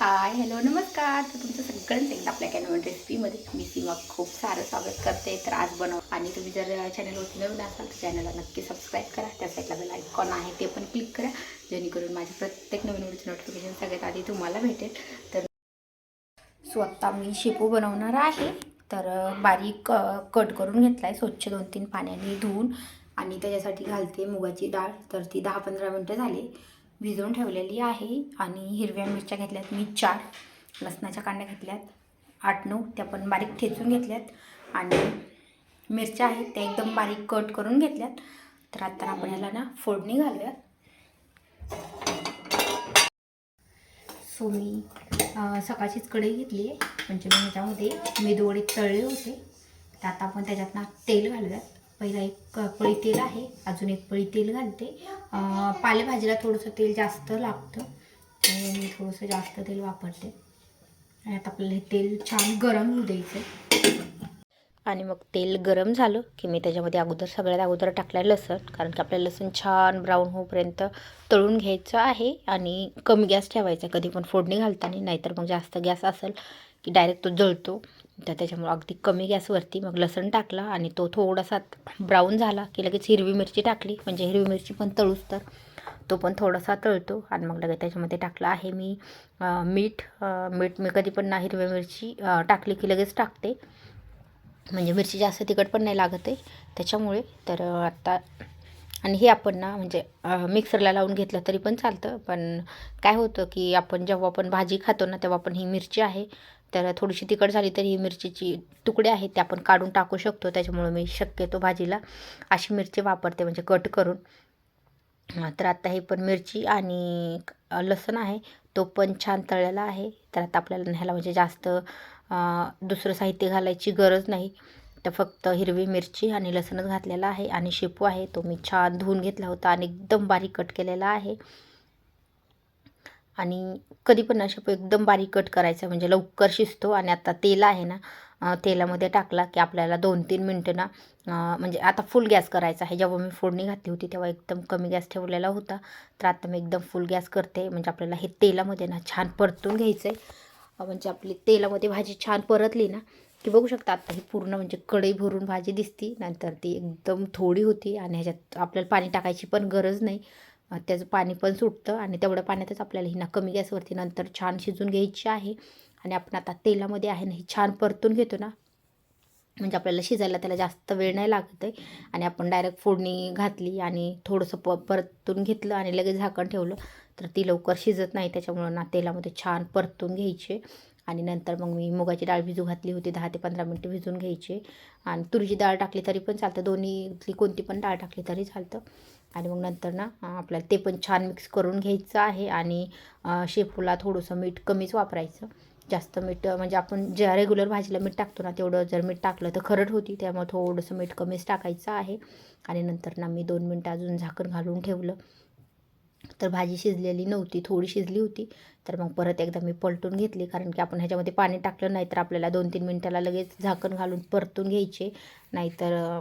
Hi hello नमस्कार. तर तुमचं सगळ्यांचं एकदा आपल्या कॅनोन रेसिपीमध्ये मी सीमा खूप सारं स्वागत करते. तर आज बनव आणि तुम्ही जर चॅनलवरती नवीन असाल तर चॅनलला नक्की सबस्क्राईब करा. त्या साईडला बेल आयकॉन आहे ते पण क्लिक करा. जेणेकरून माझे प्रत्येक नवीन व्हिडिओचं नोटिफिकेशन सगळ्यात आधी तुम्हाला भेटेल. तर स्वतः मी शेपू बनवणार आहे. तर बारीक कट करून घेतला आहे स्वच्छ दोन तीन पाण्याने धुवून. आणि त्याच्यासाठी घालते मुगाची डाळ. तर ती दहा पंधरा मिनटं झाली. भिजवून ठेवलेली आहे आणि हिरव्या मिरच्या घेतल्यात. मी चार लसणाच्या कांड्या घेतल्यात. आठ नऊ त्या पण बारीक ठेचून घेतल्यात. आणि मिरच्या आहेत त्या एकदम बारीक कट करून घेतल्यात. तर आता आपण याला ना फोडणी घालूयात. सो मी सकाळचीच कढई घेतली आहे. म्हणजे मी ह्याच्यामध्ये मेदूवडे तळले होते. तर आता आपण त्याच्यात ना तेल घालूयात. पहिला एक पळी तेल आहे. अजून एक पळी तेल घालते पालेभाजीला थोडंसं तेल जास्त लागतं. त्यामुळे मी थोडंसं जास्त तेल वापरते. आणि आता आपल्याला हे तेल छान गरम होऊ द्यायचं आणि मग तेल गरम झालं की मी त्याच्यामध्ये अगोदर सगळ्यात अगोदर टाकलं लसण. कारण की आपल्याला लसूण छान ब्राऊन होऊपर्यंत तळून घ्यायचं आहे आणि कमी गॅस ठेवायचा. कधी पण फोडणी घालताना नाहीतर मग जास्त गॅस असेल की डायरेक्ट तो जळतो. तर त्याच्यामुळे अगदी कमी गॅसवरती मग लसण टाकला आणि तो थोडासा ब्राऊन झाला की लगेच हिरवी मिरची टाकली. म्हणजे हिरवी मिरची पण तळूस तर. तो पण थोडासा तळतो आणि मग लगेच त्याच्यामध्ये टाकला आहे मी मीठ. मीठ मी कधी पण ना हिरवी मिरची टाकली की लगेच टाकते. म्हणजे मिरची जास्त तिखट पण नाही लागत आहे. त्याच्यामुळे तर आत्ता आणि हे आपण ना म्हणजे मिक्सरला लावून घेतलं तरी पण चालतं. पण काय होतं की आपण जेव्हा आपण भाजी खातो ना तेव्हा आपण ही मिरची आहे. तर थोडीशी तिखट झाली तरी ही मिरचीची तुकडे आहेत ते आपण काढून टाकू शकतो. त्याच्यामुळे मी शक्यतो भाजीला अशी मिरची वापरते म्हणजे कट करून. तर आता हे पण मिरची आणि लसण लसूण आहे तो पण छान तळलेला आहे. तर आता आपल्याला ह्याला म्हणजे जास्त दुसरं साहित्य घालायची गरज नाही. तर फक्त हिरवी मिरची आणि लसणच घातलेला आहे आणि शेपू आहे तो मी छान धुवून घेतला होता आणि एकदम बारीक कट केलेला आहे. आणि कधी पण ना एकदम बारीक कट करायचा म्हणजे लवकर शिजतो आणि आता तेल आहे ना तेलामध्ये टाकला की आपल्याला दोन तीन मिनटं ना म्हणजे आता फुल गॅस करायचा आहे. जेव्हा मी फोडणी घातली होती तेव्हा एकदम कमी गॅस ठेवलेला होता. तर आता मी एकदम फुल गॅस करते. म्हणजे आपल्याला हे तेलामध्ये ना छान परतून घ्यायचं आहे म्हणजे आपली तेलामध्ये भाजी छान परतली ना की बघू शकता आता ही पूर्ण म्हणजे कढई भरून भाजी दिसती. नंतर ती एकदम थोडी होती आणि ह्याच्यात आपल्याला पाणी टाकायची पण गरज नाही. त्याचं पाणी पण सुटतं आणि तेवढ्या पाण्यातच आपल्याला ही ना कमी गॅसवरती नंतर छान शिजून घ्यायची आहे. आणि आपण आता तेलामध्ये आहे ना ही छान परतून घेतो ना. म्हणजे आपल्याला शिजायला त्याला जास्त वेळ नाही लागत आहे. आणि आपण डायरेक्ट फोडणी घातली आणि थोडंसं प परतून घेतलं आणि लगेच झाकण ठेवलं तर ती लवकर शिजत नाही. त्याच्यामुळं ना तेलामध्ये छान परतून घ्यायचे. आणि नंतर मग मी मुगाची डाळ भिजू घातली होती दहा ते पंधरा मिनटं भिजून घ्यायची. आणि तुरीची डाळ टाकली तरी पण चालतं दोन्हीतली कोणती पण डाळ टाकली तरी चालतं. आणि मग नंतर ना आपल्याला ते पण छान मिक्स करून घ्यायचं आहे आणि शेपूला थोडंसं मीठ कमीच वापरायचं. जास्त मीठ म्हणजे आपण ज्या रेग्युलर भाजीला मीठ टाकतो ना तेवढं जर मीठ टाकलं तर खरड होती त्यामुळे थोडंसं मीठ कमीच टाकायचं आहे. आणि नंतर ना मी दोन मिनटं अजून झाकण घालून ठेवलं. तर भाजी शिजलेली नव्हती थोडी शिजली होती. तर मग परत एकदा मी पलटून घेतली कारण की आपण ह्याच्यामध्ये पाणी टाकलं नाही तर आपल्याला दोन तीन मिनटाला लगेच झाकण घालून परतून घ्यायचे. नाहीतर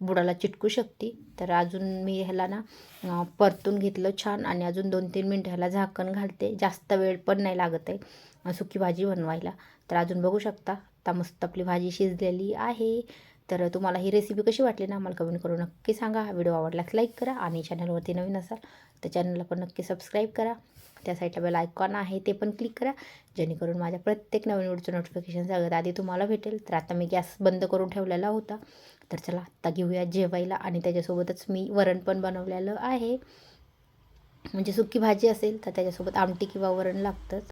बुडाला चिटकू शकते. तर अजून मी ह्याला ना परतून घेतलं छान आणि अजून दोन तीन मिनटं ह्याला झाकण घालते. जास्त वेळ पण नाही लागत आहे सुकी भाजी बनवायला. तर अजून बघू शकता आता मस्त आपली भाजी शिजलेली आहे. तर तुम्हाला ही रेसिपी कशी वाटली ना मला कमेंट करून नक्की सांगा. व्हिडिओ आवडल्यास लाईक करा आणि चॅनलवरती नवीन असाल तर चॅनलला पण नक्की सबस्क्राईब करा. त्या साईडला बेल आयकॉन आहे ते पण क्लिक करा. जेणेकरून माझ्या प्रत्येक नवीन व्हिडिओचं नोटिफिकेशन सगळ्यात आधी तुम्हाला भेटेल. तर आता मी गॅस बंद करून ठेवलेला होता. तर चला आत्ता घेऊया जेवायला आणि त्याच्यासोबतच मी वरण पण बनवलेलं आहे. म्हणजे सुकी भाजी असेल तर त्याच्यासोबत आमटी किंवा वरण लागतंच